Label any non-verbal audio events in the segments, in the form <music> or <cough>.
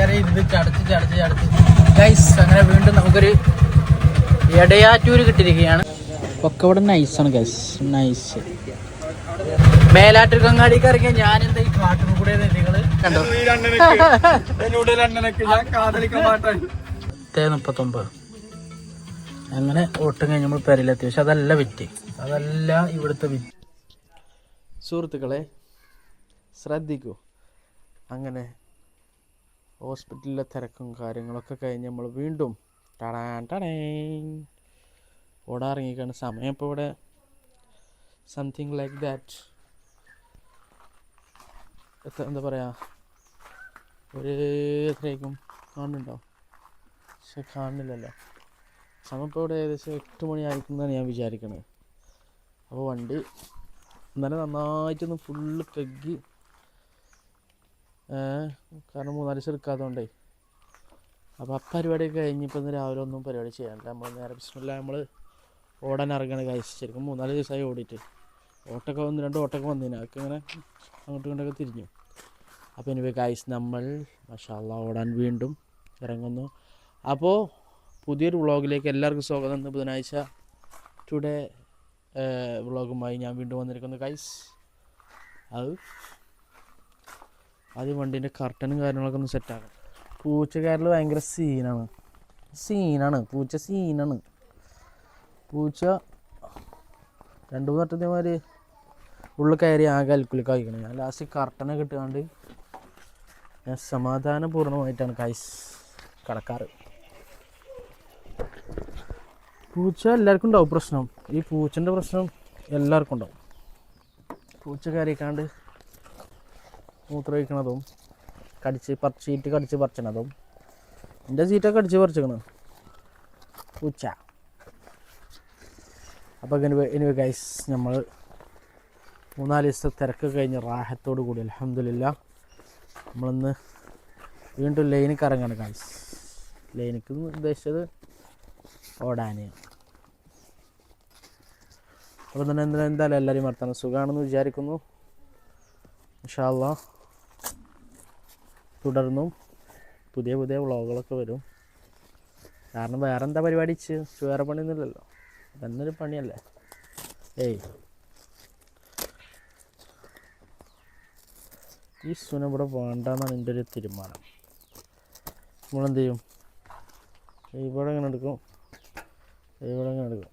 നേരം ഇത് ചടച്ച് ചടച്ച് ചടച്ച്. ഗൈസ് അങ്ങനെ വീണ്ടും നമുക്കൊരു എടയാറ്റൂര് കിട്ടിയിരിക്കുകയാണ്. ഒക്കെ ഇവിടെ നൈസാണ് ഗൈസ് നൈസ് മേലാറ്റൂർ കങ്ങാടിക്ക് ഇറങ്ങിയ ഞാൻ എന്താ ഈ കാട്ടിൽ കൂടെ നിങ്ങൾ? കണ്ടോ? പത്തേ മുപ്പത്തൊമ്പത്. അങ്ങനെ ഓട്ടം കഴിഞ്ഞ് നമ്മൾ പെരയിലെത്തി. പക്ഷെ അതല്ല വിറ്റ്. അതല്ല ഇവിടുത്തെ വിറ്റ്. സുഹൃത്തുക്കളെ ശ്രദ്ധിക്കൂ. അങ്ങനെ ഹോസ്പിറ്റലിലെ തിരക്കും കാര്യങ്ങളൊക്കെ കഴിഞ്ഞ് നമ്മൾ വീണ്ടും ടടാ ടടേ ഓടാറിങ്ങിക്കാണ്. സമയം ഇപ്പോൾ ഇവിടെ സംതിങ് ലൈക്ക് ദാറ്റ് എന്താ പറയുക ഒരു എത്രയായിരിക്കും? കാണുന്നുണ്ടോ? പക്ഷെ കാണുന്നില്ലല്ലോ. സമയം ഇപ്പോൾ ഇവിടെ ഏകദേശം എട്ട് മണിയായിരിക്കുന്നതാണ് ഞാൻ വിചാരിക്കുന്നത് അപ്പോൾ വണ്ടി ഇന്നലെ നന്നായിട്ടൊന്ന് ഫുള്ള് കെഗ്ഗി കാരണം മൂന്നാൽ ദിവസം എടുക്കാത്തതുകൊണ്ടേ അപ്പോൾ ആ പരിപാടിയൊക്കെ കഴിഞ്ഞിപ്പോൾ ഇന്ന് രാവിലെ ഒന്നും പരിപാടി ചെയ്യാനില്ല. നമ്മൾ നേരെ ബിസ്മില്ല നമ്മൾ ഓടാൻ ഇറങ്ങണ കഴിച്ച് ശരിക്കും മൂന്നാൽ ദിവസമായി ഓടിയിട്ട്. ഓട്ടൊക്കെ വന്ന് രണ്ട് ഓട്ടൊക്കെ വന്നിന്. അതൊക്കെ ഇങ്ങനെ അങ്ങോട്ടും ഇങ്ങോട്ടൊക്കെ തിരിഞ്ഞു. അപ്പോൾ ഇനി ഗൈസ് നമ്മൾ മഷാല്ല ഓടാൻ വീണ്ടും ഇറങ്ങുന്നു. അപ്പോൾ പുതിയൊരു വ്ളോഗിലേക്ക് എല്ലാവർക്കും സ്വാഗതം. ഇന്ന് ബുധനാഴ്ച ടുഡേ വ്ളോഗുമായി ഞാൻ വീണ്ടും വന്നിരിക്കുന്നു ഗൈസ് അത് ആദ്യം വണ്ടീന്റെ കർട്ടനും കാര്യങ്ങളൊക്കെ ഒന്ന് സെറ്റാക്കാം പൂച്ചക്കാരിൽ ഭയങ്കര സീനാണ് സീനാണ് പൂച്ച സീനാണ് പൂച്ച രണ്ട് മൂന്ന് വട്ടത്തിന്മാർ ഉള്ളിൽ കയറി ആകെ അൽക്കുലി കഴിക്കണം ഞാൻ ലാസ്റ്റ് കർട്ടനൊക്കെ ഇട്ടുകൊണ്ട് ഞാൻ സമാധാനപൂർണമായിട്ടാണ് കൈസ് കടക്കാറ്. പൂച്ച എല്ലാവർക്കും ഉണ്ടാവും പ്രശ്നം. ഈ പൂച്ചന്റെ പ്രശ്നം എല്ലാവർക്കും ഉണ്ടാവും. പൂച്ച കയറിക്കാണ്ട് മൂത്രമൊഴിക്കണതും കടിച്ച് പറിച്ച് ഷീറ്റ് കടിച്ച് പറിച്ചണതും. എന്റെ സീറ്റൊക്കെ കടിച്ച് പറിച്ചേക്കണ്. പൂച്ച അപ്പോൾ ഇങ്ങനെ ഇനി ഗൈസ് നമ്മൾ മൂന്നാൽ ദിവസത്തെ തിരക്ക് കഴിഞ്ഞ് റാഹത്തോട് കൂടി അലഹമില്ല നമ്മളിന്ന് വീണ്ടും ലൈനിക്ക് ഇറങ്ങണം ഗൈസ് ലൈനിക്ക് ഉദ്ദേശിച്ചത് ഓടാനെയാണ് അപ്പോൾ തന്നെ എന്താ എന്തായാലും എല്ലാവരും വർത്തമാനം സുഖമാണെന്ന് വിചാരിക്കുന്നു. ഇൻഷാല്ല തുടർന്നും പുതിയ പുതിയ വ്ളോഗുകളൊക്കെ വരും. കാരണം വേറെ എന്താ പരിപാടി വേറെ പണിയൊന്നുമില്ലല്ലോ. എന്നൊരു പണിയല്ലേ? ഏയ്. ഈ സുന ഇവിടെ വേണ്ടെന്നാണ് എന്റെ ഒരു തീരുമാനം. നമ്മളെന്ത് ചെയ്യും? ഇവിടെ ഇങ്ങനെ എടുക്കും. ഇവിടെ ഇങ്ങനെ എടുക്കും.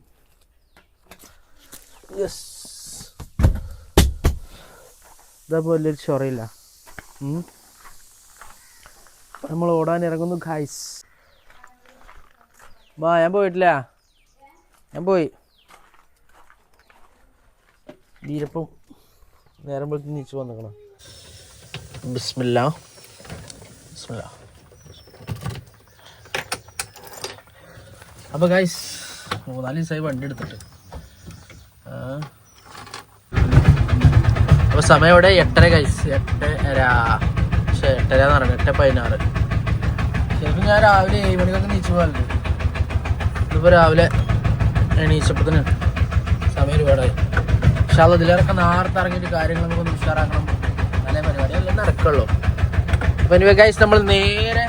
യെസ് ഇതപ്പോൾ വലിയൊരു ചൊറയില്ല. നമ്മൾ ഓടാൻ ഇറങ്ങുന്നു ഖായ്സ് ബാ ഞാൻ പോയിട്ടില്ല. ഞാൻ പോയി. വീരപ്പം നേരം പോലത്തെ നീച്ചു വന്നിക്കണം. ബിസ്മില്ല. ബിസ്മില്ല. അപ്പോൾ ഗൈസ് മൂന്നാൽ ദിവസമായി വണ്ടി എടുത്തിട്ട്. അപ്പോൾ സമയം ഇവിടെ എട്ടര ഗൈസ് എട്ടര പക്ഷേ എട്ടര എന്ന് പറയുന്നത് എട്ട് പതിനാറ്. ശരിക്കും ഞാൻ രാവിലെ ഏഴ് മണിക്കൊക്കെ നീച്ചു പോകാറുണ്ട് ഇതിപ്പോൾ രാവിലെ എണീച്ചപ്പത്തിന് സമയം ഒരുപാടായി. പക്ഷെ അത് ഇതിലൊക്കെ നേരത്തെ ഇറങ്ങിയിട്ട് കാര്യങ്ങളൊക്കെ ഒന്ന് ഉഷാറാക്കണം. നല്ല പരിപാടി. എല്ലാം നടക്കുള്ളൂ. അപ്പം ഇനി ഗൈസ് നമ്മൾ നേരെ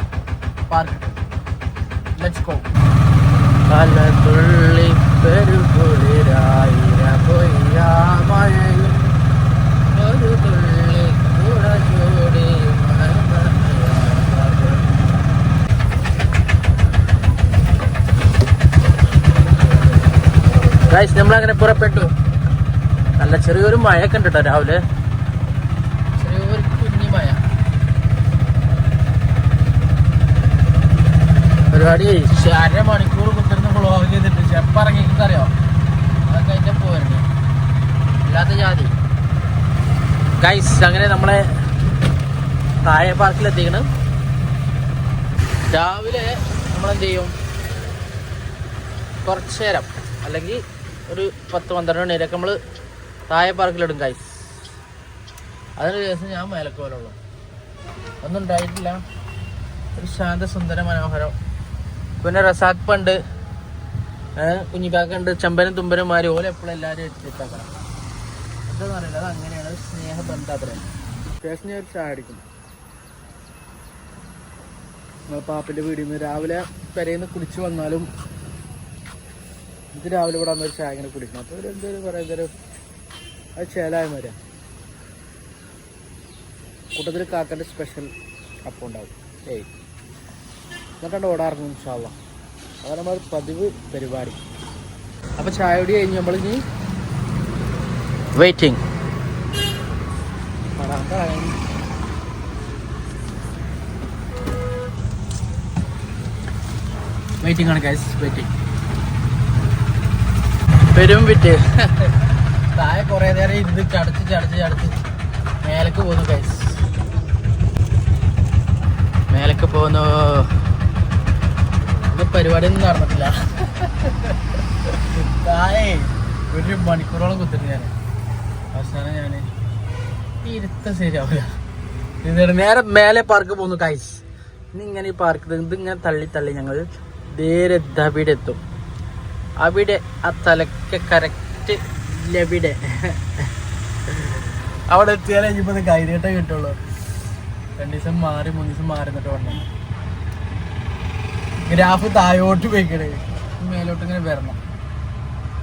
പാർക്ക് ലെറ്റ്സ് ഗോ കലതുള്ളി പെരുകുളിരായിര പൊയ്യാമഴയും ഒരു തുള്ളി കൂട ചൂടി ഗൈസ് നമ്മളങ്ങനെ പുറപ്പെട്ടു. നല്ല ചെറിയൊരു മഴയൊക്കെ ഉണ്ട് കേട്ടോ രാവിലെ. ചെറിയൊരു കുഞ്ഞു മഴ. പരിപാടി അരമണിക്കൂർ കുത്തിരുന്ന് വ്ളോഗ് ചെയ്തിട്ട് ചെപ്പ് ഇറങ്ങിയിട്ട് അറിയോ അതൊക്കെ അതിന്റെ പോരുന്നു. അല്ലാത്ത ജാതി. ഗൈസ് അങ്ങനെ നമ്മളെ താഴെ പാർക്കിലെത്തിക്കണം രാവിലെ നമ്മളെന്ത് ചെയ്യും? കുറച്ചു നേരം അല്ലെങ്കിൽ ഒരു പത്ത് പന്ത്രണ്ട് മണിവരെയൊക്കെ നമ്മൾ താഴെ പാർക്കിലിടും ഗൈസ് അതിന് ദിവസം ഞാൻ മേലക്കോലുള്ളു ഒന്നും ഉണ്ടായിട്ടില്ല. ഒരു ശാന്ത സുന്ദര മനോഹരം. പിന്നെ റസാഖ് പണ്ട് കുഞ്ഞിക്കാക്കുണ്ട് ചെമ്പനും തുമ്പനും മാറി ഓല എപ്പോഴും എല്ലാവരും എടുത്തിട്ടാക്കണം എന്താണെന്ന് അത് അങ്ങനെയാണ്. സ്നേഹബന്ധം അത്ര. അത്യാവശ്യം ഞാൻ ഒരു ചായ അടിക്കും പാപ്പിന്റെ വീടിൽ നിന്ന് രാവിലെ പെരയിൽ നിന്ന് കുടിച്ച് വന്നാലും ഇത് രാവിലെ ഇവിടെ വന്നൊരു ചായ ഇങ്ങനെ കുടിക്കണം അപ്പോൾ ഒരു എന്തൊരു പറയാ എന്തൊരു അത് ചേലായ മരം കൂട്ടത്തിൽ കാക്കന്റെ സ്പെഷ്യൽ അപ്പം ഉണ്ടാവും. ഏയ്. എന്നിട്ടാണ് ഓടാറുണ്ട് ഇൻഷാള്ള അതാണ് നമ്മൾ പതിവ് പരിപാടി. അപ്പോൾ ചായ കൂടി കഴിഞ്ഞ് നമ്മൾ ഇനി വെയിറ്റിംഗ് വെയിറ്റിംഗ് ആണ് ഗൈസ് വെയിറ്റിംഗ് വരും വിറ്റ് താഴെ കുറേ നേരം ഇരുന്ന് ചടച്ച് ചടച്ച് ചടച്ച് മേലക്ക് പോന്നു കൈസ് മേലക്ക് പോന്നു ഇത് പരിപാടി ഒന്നും നടന്നിട്ടില്ല. താഴെ ഒരു മണിക്കൂറോളം കുത്തിട്ട് ഞാൻ അവസാനം ഞാൻ ഇരുത്ത ശരിയാവില്ല. നേരെ മേലെ പാർക്ക് പോകുന്നു കൈസ് ഇനി ഇങ്ങനെ ഈ പാർക്ക് ഇതിങ്ങനെ തള്ളി തള്ളി ഞങ്ങൾ നേരെ അവിടെ എത്തും അവിടെ ആ തലക്ക് കറക്റ്റ് ലവിടെ. അവിടെ എത്തിയാലേ ഇനിയിപ്പോ കൈനീട്ടേ കിട്ടുള്ളൂ. രണ്ടു ദിവസം മാറി മൂന്ന് ദിവസം മാറി എന്നിട്ട് വന്നു. ഗ്രാഫ് താഴോട്ട് പോയിക്കണേ. മേലോട്ട് ഇങ്ങനെ വരണം.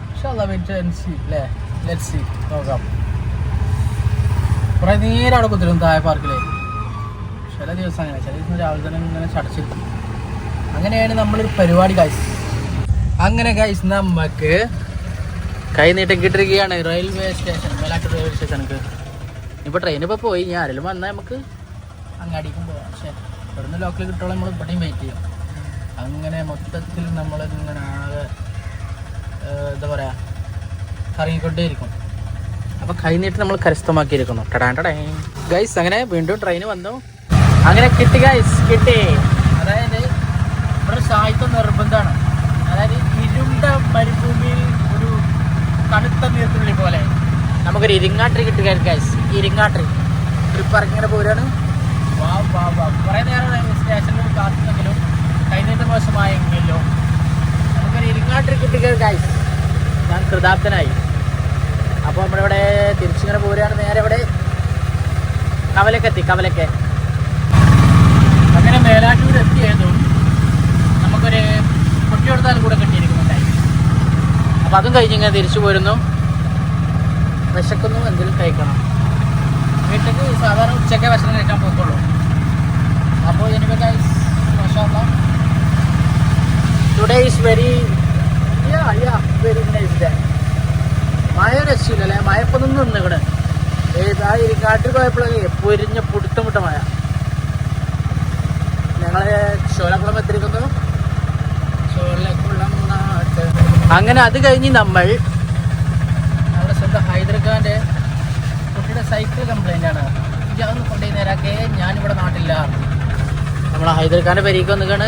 പക്ഷെ അതാ വെച്ചി അല്ലേ ലെറ്റ് സി നോക്കാം. കുറെ നേരം അവിടെ കുത്തിരുന്നു താഴെ പാർക്കിലേ ചില ദിവസം അങ്ങനെ ചില ദിവസം രാവിലെ തന്നെ ഇങ്ങനെ ചടച്ചിരുന്നു. അങ്ങനെയാണ് നമ്മളൊരു പരിപാടി കാഴ്ച അങ്ങനെ ഗൈസ് നമുക്ക് കൈ നീട്ടം കിട്ടിരിക്കുകയാണ് റെയിൽവേ സ്റ്റേഷൻ മേലാട്ട് റെയിൽവേ സ്റ്റേഷനക്ക് ഇപ്പൊ ട്രെയിൻ ഇപ്പൊ പോയി ഞാൻ ആരെങ്കിലും വന്നാൽ നമുക്ക് അങ്ങാടിക്കും പോവാം. പക്ഷേ ഇവിടുന്ന് ലോക്കൽ കിട്ടുമ്പോൾ നമ്മൾ ഇവിടെയും വെയിറ്റ് ചെയ്യും. അങ്ങനെ മൊത്തത്തിൽ നമ്മൾ ഇങ്ങനെ ആകെ എന്താ പറയുക കറങ്ങിക്കൊണ്ടേയിരിക്കും. അപ്പോൾ കൈ നീട്ടി നമ്മൾ കരസ്ഥമാക്കിയിരിക്കുന്നു. ഗൈസ് അങ്ങനെ വീണ്ടും ട്രെയിൻ വന്നു. അങ്ങനെ കിട്ടി ഗൈസ് കിട്ടി. അതായത് ഇവിടെ സാഹിത്യം നിർബന്ധമാണ്. അതായത് ഇരുണ്ട മരുഭൂമിയിൽ ഒരു കടുത്ത നീർത്തുള്ളി പോലെ. നമുക്കൊരു ഇരിങ്ങാട്രി കിട്ടുകയാണ് ഗൈസ് ഇരിങ്ങാട്രി ട്രിപ്പ് ഇറങ്ങിങ്ങനെ പോരാണ് വാ വാ വാ. കുറേ നേരം സ്റ്റേഷനിൽ കാത്തുന്നെങ്കിലും കഴിഞ്ഞിട്ട് മോശമായെങ്കിലോ നമുക്കൊരു ഇരിങ്ങാട്രി കിട്ടുകയാണ് ഗൈസ് ഞാൻ കൃതാർത്ഥനായി അപ്പോൾ നമ്മളിവിടെ തിരിച്ചിങ്ങനെ പോരുകയാണ് നേരെ ഇവിടെ കവലക്കെത്തി കവലക്കെ. അങ്ങനെ നമുക്കൊരു കുട്ടിയെടുത്താൽ കൂടെ കിട്ടിയിരിക്കുന്നുണ്ടായി അപ്പം അതും കഴിഞ്ഞ് ഇങ്ങനെ തിരിച്ചു പോരുന്നു. വിശക്കുന്നു എന്തെങ്കിലും കഴിക്കണം. വീട്ടിലേക്ക് സാധാരണ ഉച്ചയ്ക്ക് ഭക്ഷണം കഴിക്കാൻ പോകത്തുള്ളൂ അപ്പോൾ മാഷാല്ല. Today is very very nice day മഴ രക്ഷയില്ലല്ലേ മഴ ഇപ്പം നിന്ന് ഇവിടെ ഏതാ ഇരിക്കാട്ടിൽ പോയപ്പോഴേ പൊരിഞ്ഞ പുടുത്തമിട്ട മഴ. ഞങ്ങൾ ചോലക്കുളം എത്തിയിരിക്കുന്നു. അങ്ങനെ അത് കഴിഞ്ഞ് നമ്മൾ നമ്മുടെ സ്വന്തം കുട്ടിയുടെ സൈക്കിൾ കംപ്ലൈന്റ് ആണ്. ഇതൊന്ന് കൊണ്ടുപോയി നേരാക്കേ ഞാനിവിടെ നാട്ടില്ല. നമ്മളെ ഹൈദർഖാന്റെ പരിക്ക് വന്നിക്കാണ്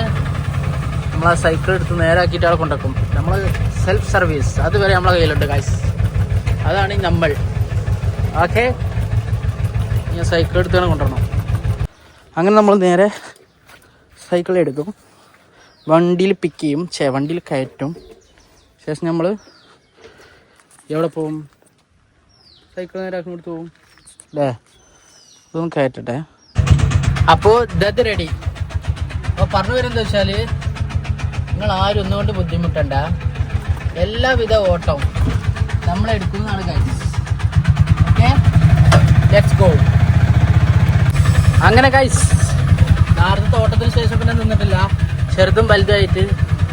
നമ്മൾ ആ സൈക്കിൾ എടുത്ത് നേരാക്കിയിട്ട് ആളെ കൊണ്ടാക്കും നമ്മൾ സെൽഫ് സർവീസ് അതുവരെ നമ്മളെ കയ്യിലുണ്ട് കാശ് അതാണ് നമ്മൾ. ഓക്കെ ഞാൻ സൈക്കിൾ എടുത്താണ് കൊണ്ടുവരണം. അങ്ങനെ നമ്മൾ നേരെ സൈക്കിൾ എടുക്കും. വണ്ടിയിൽ പിക്ക് ചെയ്യും. വണ്ടിയിൽ കയറ്റും. ശേഷം നമ്മൾ എവിടെ പോവും? സൈക്കിൾ നേരെ കൊടുത്ത് പോവും. അല്ലേ അതൊന്നും കയറ്റട്ടെ. അപ്പോൾ ഇതത് റെഡി അപ്പോൾ പറഞ്ഞു വരുന്നത് വെച്ചാൽ നിങ്ങൾ ആരും ഒന്നുകൊണ്ട് ബുദ്ധിമുട്ടണ്ട. എല്ലാവിധ ഓട്ടവും നമ്മൾ എടുക്കുന്നതാണ് കാര്യം ഓക്കെ ലെറ്റ്സ് ഗോ അങ്ങനെ കൈസ് നാരത്തെ ഓട്ടത്തിന് ശേഷം പിന്നെ നിന്നിട്ടില്ല. ചെറുതും വലുതായിട്ട്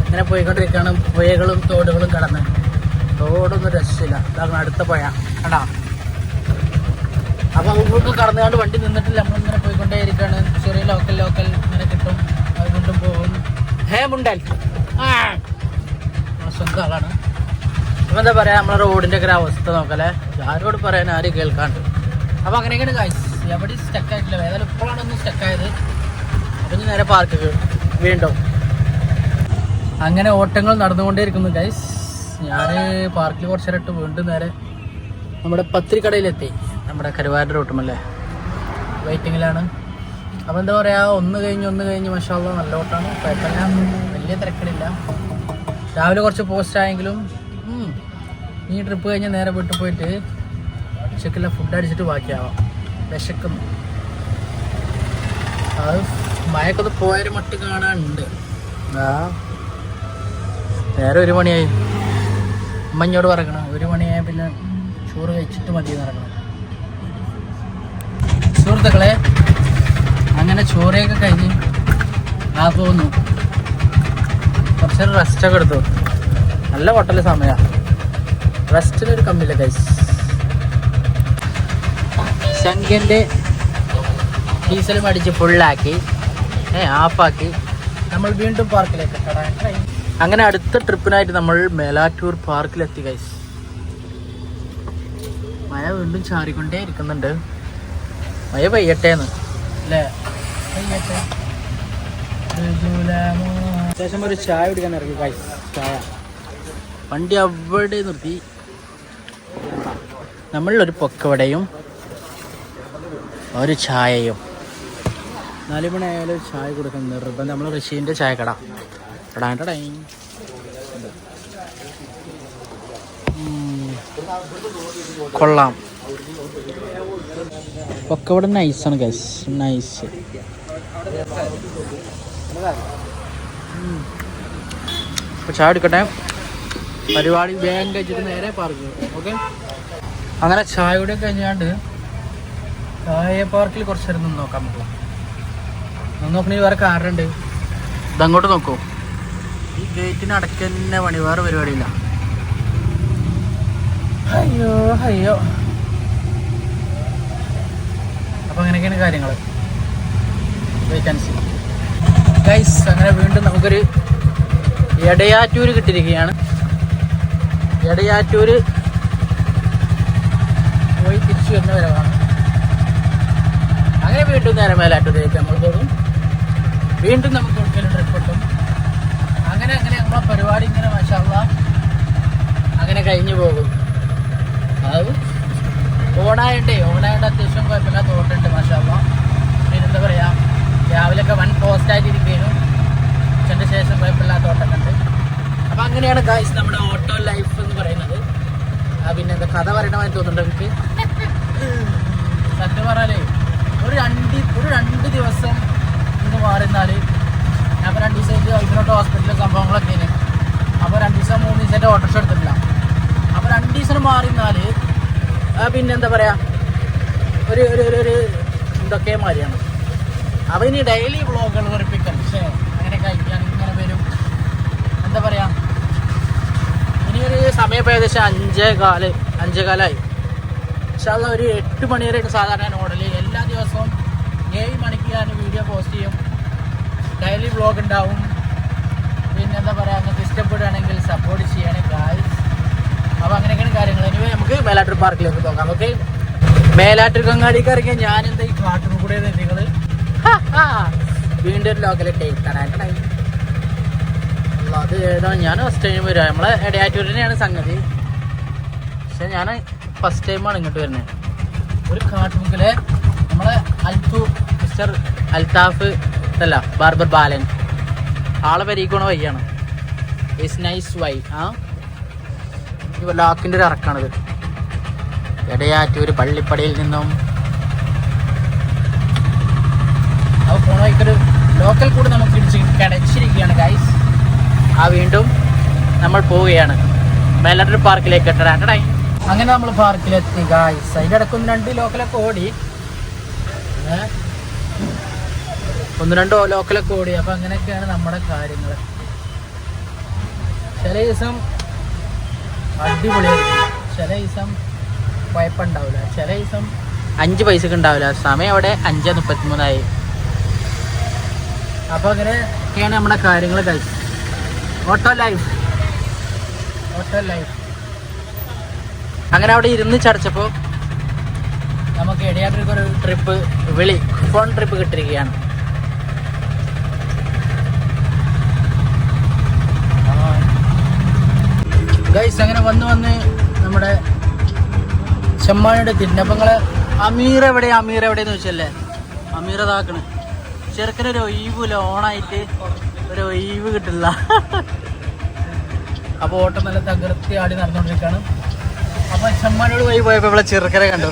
ഇങ്ങനെ പോയിക്കൊണ്ടിരിക്കുകയാണ്. പുഴകളും തോടുകളും കടന്ന്. തോടൊന്നും രസമില്ല അതാണ് അടുത്ത പുഴ. കണ്ടാ? അപ്പൊ അങ്ങോട്ട് കടന്നുകൊണ്ട് വണ്ടി നിന്നിട്ടില്ല. നമ്മളിങ്ങനെ പോയിക്കൊണ്ടേ ഇരിക്കുകയാണ് ചെറിയ ലോക്കൽ ലോക്കൽ ഇങ്ങനെ കിട്ടും. അതുകൊണ്ടും പോകും. ഹേ മുണ്ടൽ. സ്വന്തം ആളാണ്. എന്താ പറയാ? നമ്മളെ റോഡിന്റെ ഒക്കെ അവസ്ഥ നോക്കല്ലേ? ആരോട് പറയാൻ ആരും കേൾക്കാണ്ട്. അപ്പൊ അങ്ങനെയൊക്കെയാണ് കാഴ്ച എവിടെയും സ്റ്റക്ക് ആയിട്ടില്ല. ഏതായാലും ഇപ്പോഴാണ് ഒന്ന് സ്റ്റക്ക് ആയത്. അപ്പൊ നേരെ പാർക്ക് വീണ്ടും. അങ്ങനെ ഓട്ടങ്ങൾ നടന്നുകൊണ്ടേയിരിക്കുന്നു ഗൈസ് ഞാൻ പാർക്കിൽ കുറച്ച് നേരം ഇട്ട് വീണ്ടും നേരെ നമ്മുടെ പത്തിരിക്കടയിലെത്തി. നമ്മുടെ കരുവാരുടെ റൂട്ടുമല്ലേ വെയിറ്റിങ്ങിലാണ് അപ്പോൾ എന്താ പറയുക ഒന്ന് കഴിഞ്ഞ് ഒന്ന് കഴിഞ്ഞ് മഷാള്ള നല്ല ഓട്ടമാണ് കുഴപ്പമില്ല. വലിയ തിരക്കടില്ല. രാവിലെ കുറച്ച് പോസ്റ്റ് ആയെങ്കിലും ഈ ട്രിപ്പ് കഴിഞ്ഞ് നേരെ വീട്ടിൽ പോയിട്ട് ഉച്ചക്കുള്ള ഫുഡ് അടിച്ചിട്ട് ബാക്കിയാവാം. വിശക്കുന്നു. അത് മഴയൊക്കെ ഒന്ന് പോയൊരു മട്ട് കാണാനുണ്ട് ആ. നേരെ ഒരു മണിയായി. അമ്മഞ്ഞോട് പറയണം ഒരു മണിയായ പിന്നെ ചോറ് കഴിച്ചിട്ട് മതി നടക്കണം സുഹൃത്തുക്കളെ അങ്ങനെ ചോറയൊക്കെ കഴിഞ്ഞ് ആ പോകുന്നു കുറച്ചൊരു റെസ്റ്റൊക്കെ എടുത്തു. നല്ല ഹോട്ടൽ സമയമാണ് റെസ്റ്റിനൊരു കമ്മില്ല കൈസ് ശങ്കന്റെ ഡീസലും അടിച്ച് ഫുള്ളാക്കി ഏ ആഫാക്കി നമ്മൾ വീണ്ടും പാർക്കിലേക്ക് കട- അങ്ങനെ അടുത്ത ട്രിപ്പിനായിട്ട് നമ്മൾ മേലാറ്റൂർ പാർക്കിലെത്തി കൈസ് മഴ വീണ്ടും ചാറിക്കൊണ്ടേ ഇരിക്കുന്നുണ്ട്. മഴ പെയ്യട്ടേന്ന്. അല്ലേ. ശേഷം ഒരു ചായ കുടിക്കാൻ ഇറങ്ങി കൈസ് ചായ. വണ്ടി അവിടെ നിർത്തി. നമ്മളിലൊരു പൊക്കവടയും ഒരു ചായയും. നാല് മണി ആയാലും ചായ കൊടുക്കുന്ന നിർബന്ധം. നമ്മൾ റഷ്യന്റെ ചായക്കട. കൊള്ളാം ഇവിടെ നൈസാണ് ഗൈസ് നൈസ് ചായ എടുക്കട്ടെ പരിപാടി വേഗം കഴിച്ചിട്ട് നേരെ പാർക്ക് ഓക്കെ അങ്ങനെ ചായ കൂടെ കഴിഞ്ഞാണ്ട് ചായ പാർക്കിൽ കുറച്ച് നേരം നിന്ന് നോക്കാൻ പറ്റില്ല നിന്ന് നോക്കണേ വേറെ കാറുണ്ട് ഇതങ്ങോട്ട് നോക്കൂ. ഈ ഗേറ്റിന് അടക്ക പണി വേറെ പരിപാടിയില്ല. അയ്യോ അയ്യോ. അപ്പൊ അങ്ങനെയൊക്കെയാണ് കാര്യങ്ങൾ ഗൈസ് അങ്ങനെ വീണ്ടും നമുക്കൊരു എടയാറ്റൂര് കിട്ടിയിരിക്കുകയാണ്. എടയാറ്റൂര് പോയി തിരിച്ചു വരുന്ന വരവാണ് അങ്ങനെ വീണ്ടും നേരെ മേലാറ്റൂരേക്ക് നമ്മൾ പോകും. വീണ്ടും നമുക്ക് ഒരിക്കലും ട്രിപ്പ് കിട്ടും അങ്ങനെ അങ്ങനെ നമ്മളെ പരിപാടി ഇങ്ങനെ മാഷാള്ള അങ്ങനെ കഴിഞ്ഞു പോകും. അത് ഓണായിട്ടേ ഓണായിട്ട് അത്യാവശ്യം കുഴപ്പമില്ലാത്ത ഓട്ടുണ്ട് മാഷാ പിന്നെ എന്താ പറയാ രാവിലെ ഒക്കെ വൺ പോസ്റ്റായിട്ട് ആയിട്ടിരിക്കുന്നു ഉച്ചന്റെ ശേഷം കുഴപ്പമില്ലാത്ത ഓട്ടൊക്കെ ഉണ്ട്. അപ്പൊ അങ്ങനെയാണ് ഗായ്സ് നമ്മുടെ ഓട്ടോ ലൈഫ് എന്ന് പറയുന്നത്. ആ പിന്നെ എന്താ കഥ പറയണമായി തോന്നുന്നുണ്ട് എനിക്ക് <laughs> സത്യം പറഞ്ഞാലേ ഒരു രണ്ട് ഒരു രണ്ട് ദിവസം ഇന്ന് മാറിന്നാൽ ഞാൻ ഇപ്പോൾ രണ്ട് ദിവസം ഇതിനോട്ട് ഹോസ്പിറ്റലിൽ സംഭവങ്ങളൊക്കെ അപ്പോൾ രണ്ട് ദിവസം മൂന്ന് ദിവസമായിട്ട് ഓട്ടോറിക്ഷ എടുത്തിട്ടില്ല. അപ്പോൾ രണ്ട് ദിവസം മാറി ആ പിന്നെ എന്താ പറയാ ഒരു ഒരു ഒരു ഒരു ഇതൊക്കെ മാറിയാണ്. അപ്പോൾ ഇനി ഡെയിലി വ്ളോഗുകൾ വെറുപ്പിക്കാൻ പക്ഷേ അങ്ങനെ കഴിക്കാൻ ഇങ്ങനെ വരും. എന്താ പറയുക ഇനിയൊരു സമയം ഇപ്പോൾ ഏകദേശം അഞ്ചേ കാൽ അഞ്ചേ കാലായി. പക്ഷെ അത് ഒരു എട്ട് മണി വരെയാണ് സാധാരണ ഓടൽ എല്ലാ ദിവസവും ഏഴ് മണിക്ക് ഞാൻ വീഡിയോ പോസ്റ്റ് ചെയ്യും. ഡെയിലി വ്ളോഗ് ഉണ്ടാവും. പിന്നെ എന്താ പറയുക നിങ്ങൾക്ക് ഇഷ്ടപ്പെടുകയാണെങ്കിൽ സപ്പോർട്ട് ചെയ്യണേ ഗായ്സ് അപ്പോൾ അങ്ങനെയൊക്കെയാണ് കാര്യങ്ങൾ ഇനി നമുക്ക് മേലാറ്റൂർ പാർക്കിലേക്ക് നോക്കാം ഓക്കെ മേലാറ്റൂർ കങ്ങാടിക്ക് ഇറങ്ങിയ ഞാൻ എന്താ ഈ കാട്ടിൽ കൂടെ നിങ്ങൾ വീണ്ടും ഒരു ടേക്ക് അത് ഏതാ? ഞാൻ ഫസ്റ്റ് ടൈം വരിക നമ്മളെ എടയാറ്റൂരിനെയാണ് സംഗതി. പക്ഷെ ഞാൻ ഫസ്റ്റ് ടൈമാണ് ഇങ്ങോട്ട് വരുന്നത്. ഒരു കാട്ടുമുക്കിലെ നമ്മളെ അൽത്തു മിസ്റ്റർ അൽത്താഫ് അല്ല ബാർബർ ബാലൻ. ആളെ പരിക്കണ വയ്യാണ് ഇസ് നൈസ് വൈ ആ? ലാക്കിന്റെ ഒരു ഇറക്കാണിത് എടയാറ്റൂർ പള്ളിപ്പടിയിൽ നിന്നും. അപ്പോൾ പോണ വായിക്കൊരു ലോക്കൽ കൂടെ നമുക്ക് ഇടിച്ച് കിടച്ചിരിക്കുകയാണ് ഗൈസ് ആ വീണ്ടും നമ്മൾ പോവുകയാണ്. മേലാറ്റൂർ പാർക്കിലേക്ക് എട്ടടാ അങ്ങനെ നമ്മൾ പാർക്കിലെത്തി ഗായ്സ് അതിന്റെ ഇടയ്ക്ക് രണ്ട് ലോക്കലൊക്കെ ഓടി? ഒന്ന് രണ്ടോ ലോക്കലൊക്കെ ഓടി. അപ്പം അങ്ങനെയൊക്കെയാണ് നമ്മുടെ കാര്യങ്ങൾ ചില ദിവസം അടിപൊളിയായിരിക്കും ചില ദിവസം കുഴപ്പമുണ്ടാവില്ല ചില ദിവസം അഞ്ച് പൈസക്ക് ഉണ്ടാവില്ല സമയം അവിടെ അഞ്ച് മുപ്പത്തിമൂന്നായി. അപ്പോൾ അങ്ങനെയൊക്കെയാണ് നമ്മുടെ കാര്യങ്ങൾ കഴിച്ചത് ഓട്ടോ ലൈഫ് ഓട്ടോ ലൈഫ് അങ്ങനെ അവിടെ ഇരുന്ന് ചടച്ചപ്പോൾ നമുക്ക് ഇടയാട്ടർക്ക് ഒരു ട്രിപ്പ് വിളി ഫോൺ ട്രിപ്പ് കിട്ടിയിരിക്കുകയാണ്. ഗൈസ് അങ്ങനെ വന്ന് വന്ന് നമ്മുടെ ചെമ്മാണിയുടെ തിന്നപ്പങ്ങൾ അമീർ എവിടെ അമീർ എവിടെയെന്ന് വെച്ചല്ലേ അമീർ ഇതാക്കണ് ചെറുക്കനൊരു ഒഴിവില്ല ഓണായിട്ട് ഒരു ഒഴിവ് കിട്ടില്ല. അപ്പോൾ ഓട്ടം നല്ല തകർത്തി ആടി നടന്നുകൊണ്ടിരിക്കുകയാണ്. അപ്പൊ ചെമ്മാനോട് പോയി പോയപ്പോ ഇവിടെ ചെറുക്കനെ കണ്ടു.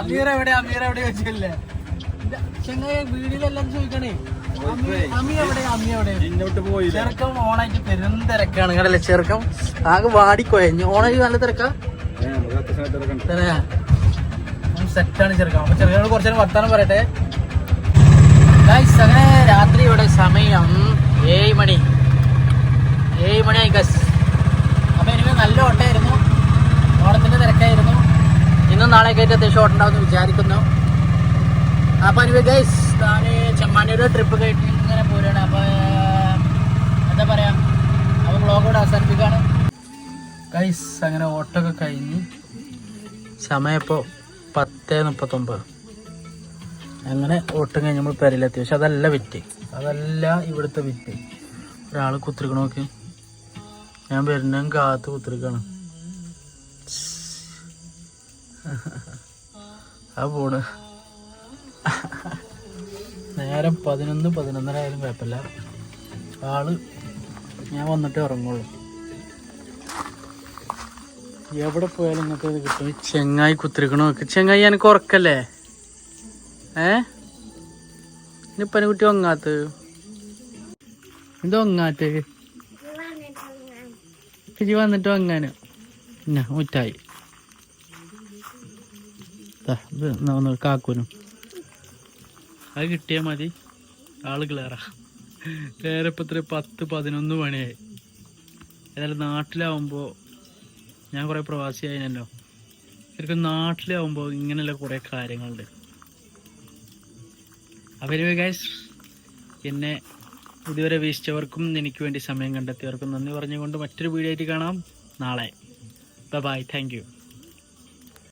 അമീർ എവിടെ അമീർ എവിടെ വെച്ചല്ലേ ചെങ്ങായി വീടിലെല്ലാം ചോദിക്കണേ. ഇന്നോട്ട് പോയില്ല? ചെറുക്കം ഓണായിട്ട് പെരും തിരക്കാണ്. കണ്ടല്ലേ? ചെറുക്കം ആകെ വാടിക്കോയഞ്ഞു ഓണായിട്ട് നല്ല തിരക്കാ? സെറ്റാണ് ചെറുക്കം അപ്പൊ ചെറുക്കനോട് കുറച്ചു വർത്താനം പറയട്ടെ. ഗൈസ് അങ്ങനെ രാത്രി ഇവിടെ സമയം ഏഴ് മണി. ഏഴ് മണിയായി ഗസ് അപ്പൊ എനിക്ക് നല്ല ഓട്ടമായിരുന്നു. ഓണത്തിന്റെ തിരക്കായിരുന്നു. ഇന്നും നാളെ കയറ്റി അത്യാവശ്യം ഓട്ടം ഉണ്ടാവും വിചാരിക്കുന്നു. അപ്പൊ അനുവേ ഗൈസ് ഞാൻ ചെമ്മാനൂര് ട്രിപ്പ് കഴിഞ്ഞ് ഇങ്ങനെ പോരുകയാണ് അപ്പൊ എന്താ പറയാ അപ്പൊ വ്ളോഗ് കൂടെ അവസാനിപ്പിക്കാണ്. ഗൈസ് അങ്ങനെ ഓട്ടമൊക്കെ കഴിഞ്ഞ് സമയം ഇപ്പോൾ പത്ത് മുപ്പത്തൊമ്പത്. അങ്ങനെ ഓട്ടം കഴിഞ്ഞ് നമ്മൾ പെരയിലെത്തി. പക്ഷെ അതല്ല വിറ്റ്. അതല്ല ഇവിടുത്തെ വിറ്റ്. ഒരാൾ കുത്തിരിക്കണ നോക്കി. ഞാൻ വരുന്ന കാത്ത് കുത്തിരിക്കാണ്. <laughs> ആ പോണ്. നേരം പതിനൊന്ന് പതിനൊന്നര ആയാലും കുഴപ്പമില്ല. ആൾ ഞാൻ വന്നിട്ടേ ഉറങ്ങുള്ളൂ. എവിടെ പോയാലും ഇങ്ങനത്തെ ഇത് കിട്ടും. ചെങ്ങായി കുത്തിരിക്കണ നോക്ക്. ചെങ്ങായി എനിക്ക് ഉറക്കല്ലേ? ഏ? ഇനിപ്പനെ കുട്ടി ഒങ്ങാത്ത് എന്തോ ഒങ്ങാത്ത് ഇജി വന്നിട്ട് ഒങ്ങാന് മുറ്റായി കാക്കൂനും. അത് കിട്ടിയാൽ മതി. ആൾ ക്ലിയറാ നേരപ്പത്ര പത്ത് പതിനൊന്ന് മണിയായി. ഏതായാലും നാട്ടിലാവുമ്പോൾ ഞാൻ കുറേ പ്രവാസിയായിരുന്നല്ലോ ശരിക്കും നാട്ടിലാവുമ്പോൾ ഇങ്ങനെയുള്ള കുറേ കാര്യങ്ങളുണ്ട്. അവരുവേ ഗൈസ് എന്നെ ഇതുവരെ വീക്ഷിച്ചവർക്കും എനിക്ക് വേണ്ടി സമയം കണ്ടെത്തിയവർക്കും നന്ദി പറഞ്ഞുകൊണ്ട് മറ്റൊരു വീഡിയോ ആയിട്ട് കാണാം നാളെ. Bye thank you